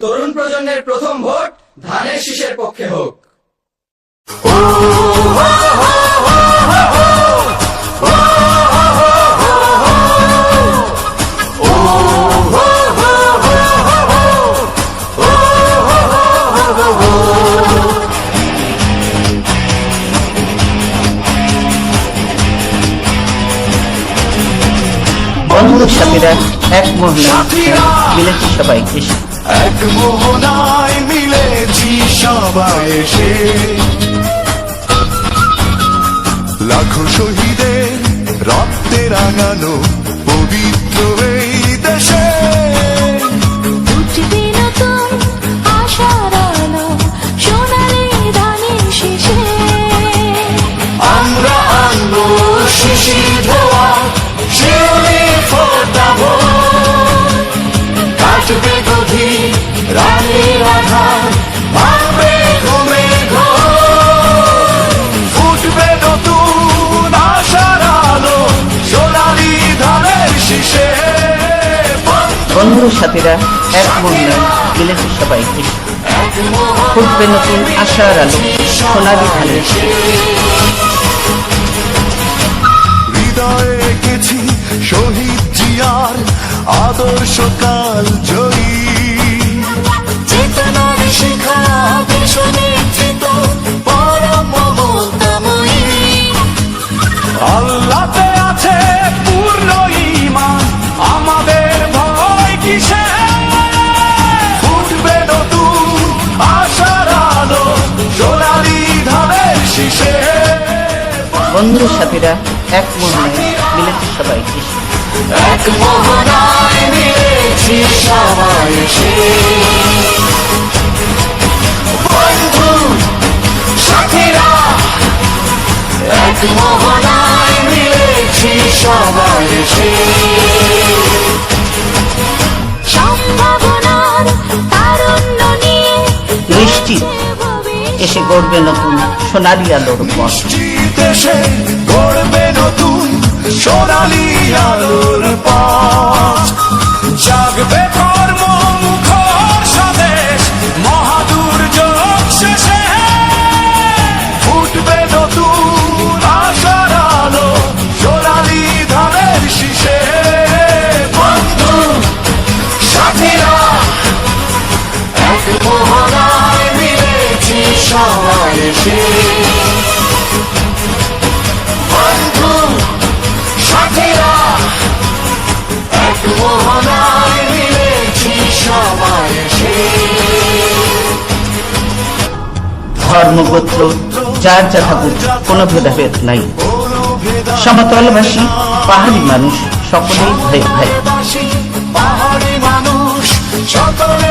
তরুণ প্রজন্মের প্রথম ভোট ধানের শীষের পক্ষে হোক। সাথীরা এক মহিলা মিলেছে সবাই এসে এক মোহনায় মিলেছি সবাই এসে। লাখো শহীদের রক্তে রাঙানো পবিত্র এই দেশে। আমরা আনব শিশির বন্ধু সাথীরা এক মহিলা মিলেছে সবাই এসে ফুটবে নতুন আশার আলো, সোনালি ধানের হৃদয়ে এঁকেছি শহীদ জিয়ার আদর্শ বন্ধু সাথীরা এক মহিলা মিলেছে সবাই এক মোহনায় মিলেছি সবাই বন্ধু, সাথীরা, এক মোহনায় মিলেছি সবাই এসে গড়বে নতুন সোনালি আলোর পথ। দেশে গড়বে নতুন সোনালি আলোর এসে বন্ধু সাথীরা এক মোহনায় মিলেছি সবাই এসে। ধর্মগোত্র যার যা থাকুক কোনো ভেদাভেদ নাই। সমতলবাসী পাহাড়ি মানুষ সকলেই ভাই ভাই। পাহাড়ি মানুষ সকলে